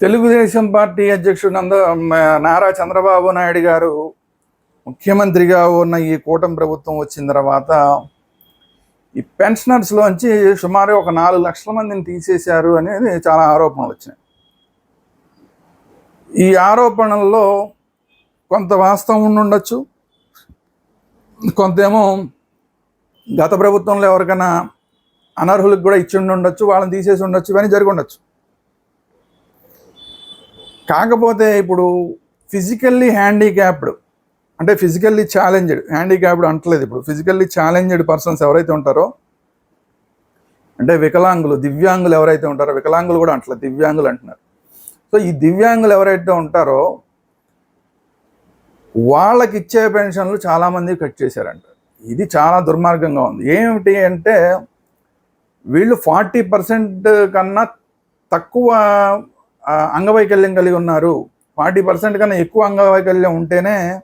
Telugu Desam party అధ్యక్షుడు నంద నారా చంద్రబాబు నాయుడు గారు ముఖ్యమంత్రిగా ఉన్న ఈ కూటమి ప్రభుత్వం వచ్చిన తర్వాత ఈ పెన్షనర్స్లోంచి సుమారు ఒక నాలుగు లక్షల మందిని తీసేశారు అనేది చాలా ఆరోపణలు వచ్చినాయి. ఈ ఆరోపణల్లో కొంత వాస్తవం ఉండి ఉండొచ్చు కొంతేమో గత ప్రభుత్వంలో ఎవరికైనా అనర్హులకు కూడా ఇచ్చి ఉండొచ్చు వాళ్ళని తీసేసి ఉండొచ్చు ఇవన్నీ జరిగి ఉండొచ్చు. కాకపోతే ఇప్పుడు ఫిజికల్లీ హ్యాండిక్యాప్డ్ అంటే ఫిజికల్లీ ఛాలెంజ్డ్ హ్యాండిక్యాప్డ్ అంటలేదు ఇప్పుడు. ఫిజికల్లీ ఛాలెంజ్డ్ పర్సన్స్ ఎవరైతే ఉంటారో అంటే వికలాంగులు దివ్యాంగులు ఎవరైతే ఉంటారో వికలాంగులు కూడా అంటలేదు దివ్యాంగులు అంటున్నారు. సో ఈ దివ్యాంగులు ఎవరైతే ఉంటారో వాళ్ళకి ఇచ్చే పెన్షన్లు చాలామంది కట్ చేశారంట. ఇది చాలా దుర్మార్గంగా ఉంది. ఏమిటి అంటే వీళ్ళు ఫార్టీ పర్సెంట్ కన్నా తక్కువ అంగవైకల్యం కలిగి ఉన్నారు. ఫార్టీ పర్సెంట్ కన్నా ఎక్కువ అంగవైకల్యం ఉంటేనే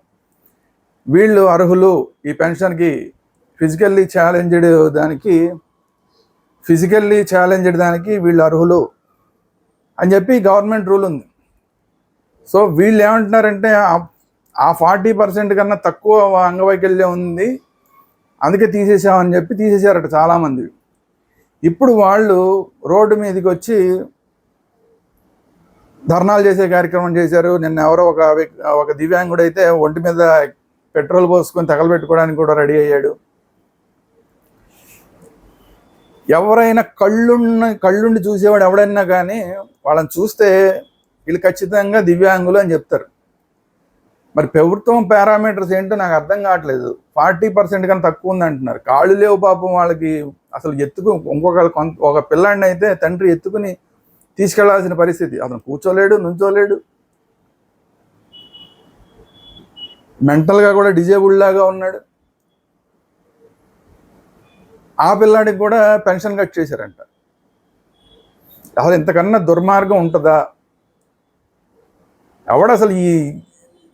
వీళ్ళు అర్హులు ఈ పెన్షన్కి ఫిజికల్లీ ఛాలెంజ్డ్ దానికి ఫిజికల్లీ ఛాలెంజ్డ్ దానికి వీళ్ళు అర్హులు అని చెప్పి గవర్నమెంట్ రూల్ ఉంది. సో వీళ్ళు ఏమంటున్నారంటే ఆ- ఫార్టీ పర్సెంట్ కన్నా తక్కువ అంగవైకల్యం ఉంది. అందుకే తీసేసామని చెప్పి తీసేశారట చాలామంది. ఇప్పుడు వాళ్ళు రోడ్డు మీదకి వచ్చి ధర్నాలు చేసే కార్యక్రమం చేశారు. నిన్న ఎవరో ఒక ఒక దివ్యాంగుడు అయితే ఒంటి మీద పెట్రోల్ పోసుకొని తగలబెట్టుకోవడానికి కూడా రెడీ అయ్యాడు. ఎవరైనా కళ్ళున్న కళ్ళుండి చూసేవాడు ఎవడైనా కానీ వాళ్ళని చూస్తే వీళ్ళు ఖచ్చితంగా దివ్యాంగులు అని చెప్తారు. మరి ప్రభుత్వం పారామీటర్స్ ఏంటో నాకు అర్థం కావట్లేదు. ఫార్టీ పర్సెంట్ కన్నా తక్కువ ఉంది అంటున్నారు. కాళ్ళు లేవు పాపం వాళ్ళకి. అసలు ఎత్తుకు ఇంకొక కొంత ఒక పిల్లాడిని అయితే తండ్రి ఎత్తుకుని తీసుకెళ్ళాల్సిన పరిస్థితి. అతను కూర్చోలేడు నుంచోలేడు. మెంటల్గా కూడా డిజేబుల్ లాగా ఉన్నాడు. ఆ పిల్లాడికి కూడా పెన్షన్ కట్ చేశారంట. అసలు ఇంతకన్నా దుర్మార్గం ఉంటుందా? ఎవడు అసలు ఈ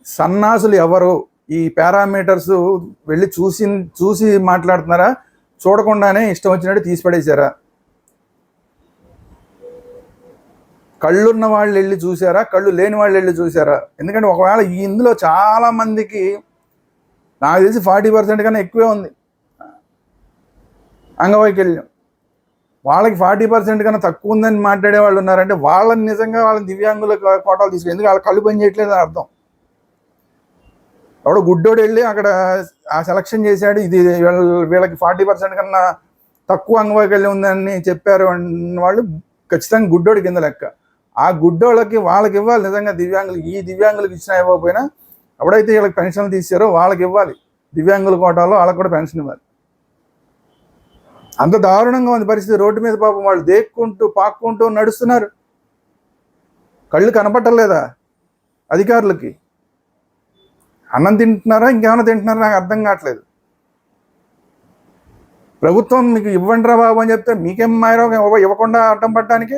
సన్నాసులు ఎవరు? ఈ పారామీటర్స్ వెళ్ళి చూసి చూసి మాట్లాడుతున్నారా? చూడకుండానే ఇష్టం వచ్చినట్టు తీసి పడేశారా కళ్ళున్న వాళ్ళు వెళ్ళి చూసారా కళ్ళు లేని వాళ్ళు వెళ్ళి చూసారా ఎందుకంటే ఒకవేళ ఇందులో చాలా మందికి నాకు తెలిసి ఫార్టీ పర్సెంట్ కన్నా ఎక్కువే ఉంది. అంగవైకల్యం. వాళ్ళకి ఫార్టీ పర్సెంట్ కన్నా తక్కువ ఉందని మాట్లాడే వాళ్ళు ఉన్నారంటే వాళ్ళని నిజంగా వాళ్ళని దివ్యాంగుల కోటాలు తీసుకుని ఎందుకు వాళ్ళ కళ్ళు పని చేయట్లేదు అని అర్థం. ఎవడో గుడ్డోడు వెళ్ళి అక్కడ ఆ సెలక్షన్ చేశాడు ఇది వీళ్ళ- వీళ్ళకి ఫార్టీ పర్సెంట్ కన్నా తక్కువ అంగవైకల్యం ఉందని చెప్పారు వాళ్ళు ఖచ్చితంగా గుడ్డోడి కింద లెక్క. ఆ గుడ్డోళ్ళకి వాళ్ళకి ఇవ్వాలి. నిజంగా దివ్యాంగులకి ఈ దివ్యాంగులకు ఇచ్చినా ఇవ్వకపోయినా ఎప్పుడైతే వీళ్ళకి పెన్షన్లు తీసారో వాళ్ళకి ఇవ్వాలి. దివ్యాంగుల కోటాలో వాళ్ళకి కూడా పెన్షన్ ఇవ్వాలి. అంత దారుణంగా ఉంది పరిస్థితి. రోడ్డు మీద పాపం వాళ్ళు దేక్కుంటూ పాక్కుంటూ నడుస్తున్నారు. కళ్ళు కనపట్టలేదా అధికారులకి? అన్నం తింటున్నారా? ఇంకేమైనా తింటున్నారా? నాకు అర్థం కావట్లేదు. ప్రభుత్వం మీకు ఇవ్వండి రా బాబు అని చెప్తే మీకేం మాయరో ఇవ్వకుండా అడ్డం పట్టడానికి?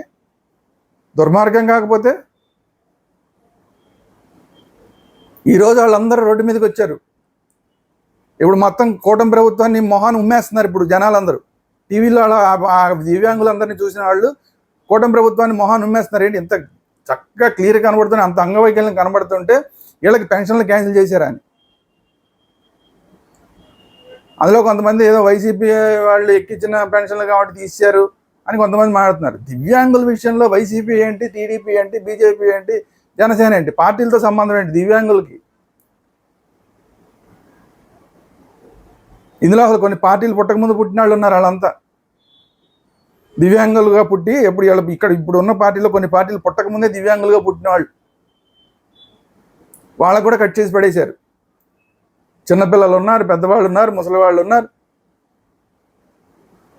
దుర్మార్గం కాకపోతే ఈరోజు వాళ్ళందరూ రోడ్డు మీదకి వచ్చారు. ఇప్పుడు మొత్తం కూటమి ప్రభుత్వాన్ని మొహాన్ని ఉమ్మేస్తున్నారు ఇప్పుడు జనాలందరూ. టీవీలో దివ్యాంగులందరినీ చూసిన వాళ్ళు కూటమి ప్రభుత్వాన్ని మొహాన్ని ఉమ్మేస్తున్నారు. ఏంటి? ఇంత చక్కగా క్లియర్ కనబడుతుంది అంత అంగవైకల్యం కనబడుతుంటే వీళ్ళకి పెన్షన్లు క్యాన్సిల్ చేశారా అని అందులో కొంతమంది ఏదో వైసీపీ వాళ్ళు ఎక్కించిన పెన్షన్లు కాబట్టి తీశారు అని కొంతమంది మాట్లాడుతున్నారు. దివ్యాంగుల విషయంలో వైసీపీ ఏంటి టీడీపీ ఏంటి బీజేపీ ఏంటి జనసేన ఏంటి పార్టీలతో సంబంధం ఏంటి దివ్యాంగులకి? ఇందులో అసలు కొన్ని పార్టీలు పుట్టకముందు పుట్టిన వాళ్ళు ఉన్నారు వాళ్ళంతా. దివ్యాంగులుగా పుట్టి ఎప్పుడు వీళ్ళు ఇక్కడ ఇప్పుడు ఉన్న పార్టీలో కొన్ని పార్టీలు పుట్టకముందే దివ్యాంగులుగా పుట్టిన వాళ్ళు. వాళ్ళకు కూడా కట్ చేసి పడేశారు. చిన్నపిల్లలు ఉన్నారు పెద్దవాళ్ళు ఉన్నారు ముసలి వాళ్ళు ఉన్నారు.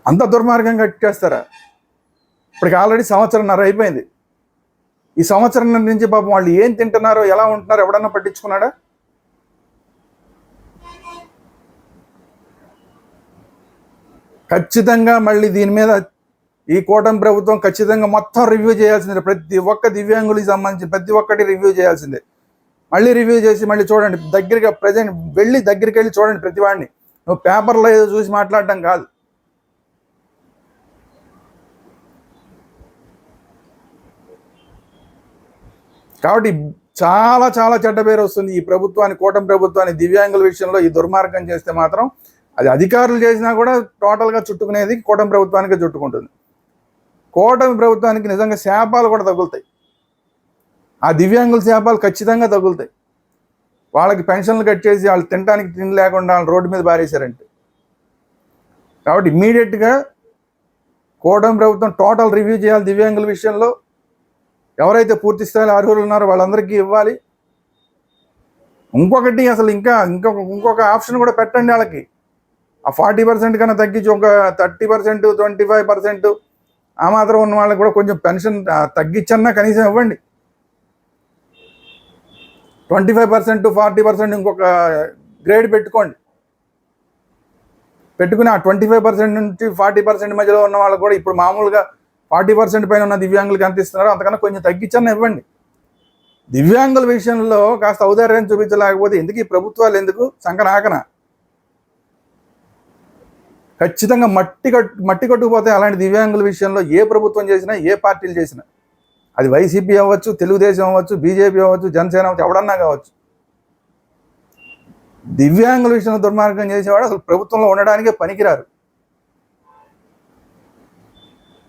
అంత దుర్మార్గంగా కట్టేస్తారా? ఇప్పటికి ఆల్రెడీ సంవత్సరంన్నర అయిపోయింది. ఈ సంవత్సరం నుంచి పాపం వాళ్ళు ఏం తింటున్నారో ఎలా ఉంటున్నారో ఎవడన్నా పట్టించుకున్నాడా? ఖచ్చితంగా మళ్ళీ దీని మీద ఈ కూటమి ప్రభుత్వం ఖచ్చితంగా మొత్తం రివ్యూ చేయాల్సిందే. ప్రతి ఒక్క దివ్యాంగులకి సంబంధించి ప్రతి ఒక్కటి రివ్యూ చేయాల్సిందే. మళ్ళీ రివ్యూ చేసి మళ్ళీ చూడండి దగ్గరగా ప్రజెంట్ వెళ్ళి దగ్గరికి వెళ్ళి చూడండి ప్రతి వాడిని. నువ్వు పేపర్లో ఏదో చూసి మాట్లాడటం కాదు. కాబట్టి చాలా చాలా చెడ్డ పేరు వస్తుంది. ఈ ప్రభుత్వాన్ని కూటమి ప్రభుత్వాన్ని దివ్యాంగుల విషయంలో ఈ దుర్మార్గం చేస్తే మాత్రం అది అధికారులు చేసినా కూడా టోటల్గా చుట్టుకునేది కూటమి ప్రభుత్వానికి చుట్టుకుంటుంది. కూటమి ప్రభుత్వానికి నిజంగా శాపాలు కూడా తగులుతాయి. ఆ దివ్యాంగుల శాపాలు ఖచ్చితంగా తగులుతాయి. వాళ్ళకి పెన్షన్లు కట్ చేసి వాళ్ళు తినడానికి తిండి లేకుండా వాళ్ళు రోడ్డు మీద బారేశారంటే కాబట్టి ఇమ్మీడియట్గా కూటమి ప్రభుత్వం టోటల్ రివ్యూ చేయాలి దివ్యాంగుల విషయంలో. ఎవరైతే పూర్తి స్థాయిలో అర్హులు ఉన్నారో వాళ్ళందరికీ ఇవ్వాలి. ఇంకొకటి అసలు ఇంకా ఇంకొక ఇంకొక ఆప్షన్ కూడా పెట్టండి వాళ్ళకి. ఆ ఫార్టీ పర్సెంట్ కన్నా తగ్గించి ఒక thirty percent twenty five percent ఆ మాత్రం ఉన్న వాళ్ళకి కూడా కొంచెం పెన్షన్ తగ్గించన్నా కనీసం ఇవ్వండి. Twenty five percent forty percent ఇంకొక గ్రేడ్ పెట్టుకోండి. పెట్టుకుని ఆ ట్వంటీ ఫైవ్ పర్సెంట్ నుంచి ఫార్టీ పర్సెంట్ మధ్యలో ఉన్న వాళ్ళకి కూడా ఇప్పుడు మామూలుగా ఫార్టీ పర్సెంట్ పైన ఉన్న దివ్యాంగులకు ఎంత ఇస్తున్నారో అంతకన్నా కొంచెం తగ్గించని ఇవ్వండి. దివ్యాంగుల విషయంలో కాస్త ఔదార్యం చూపించలేకపోతే ఎందుకు ఈ ప్రభుత్వాలు ఎందుకు సంకనాకన? ఖచ్చితంగా మట్టి కట్టు మట్టి కట్టుకుపోతే అలాంటి దివ్యాంగుల విషయంలో ఏ ప్రభుత్వం చేసినా ఏ పార్టీలు చేసినా అది వైసీపీ అవ్వచ్చు తెలుగుదేశం అవ్వచ్చు బీజేపీ అవ్వచ్చు జనసేన అవ్వచ్చు ఎవడన్నా కావచ్చు. దివ్యాంగుల విషయంలో దుర్మార్గం చేసేవాడు అసలు ప్రభుత్వంలో ఉండడానికే పనికిరారు.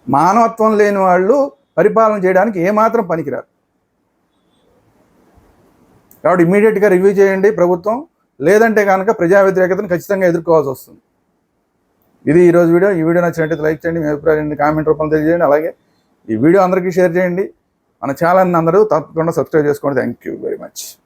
మానవత్వం లేని వాళ్ళు పరిపాలన చేయడానికి ఏమాత్రం పనికిరారు. కాబట్టి ఇమీడియట్గా రివ్యూ చేయండి ప్రభుత్వం. లేదంటే కనుక ప్రజా వ్యతిరేకతను ఖచ్చితంగా ఎదుర్కోవాల్సి వస్తుంది. ఇది ఈరోజు వీడియో. ఈ వీడియో నచ్చినట్టు లైక్ చేయండి మీ అభిప్రాయాన్ని కామెంట్ రూపంలో తెలియజేయండి. అలాగే ఈ వీడియో అందరికీ షేర్ చేయండి. మన ఛానల్ని అందరూ తప్పకుండా సబ్స్క్రైబ్ చేసుకోండి. Thank you very much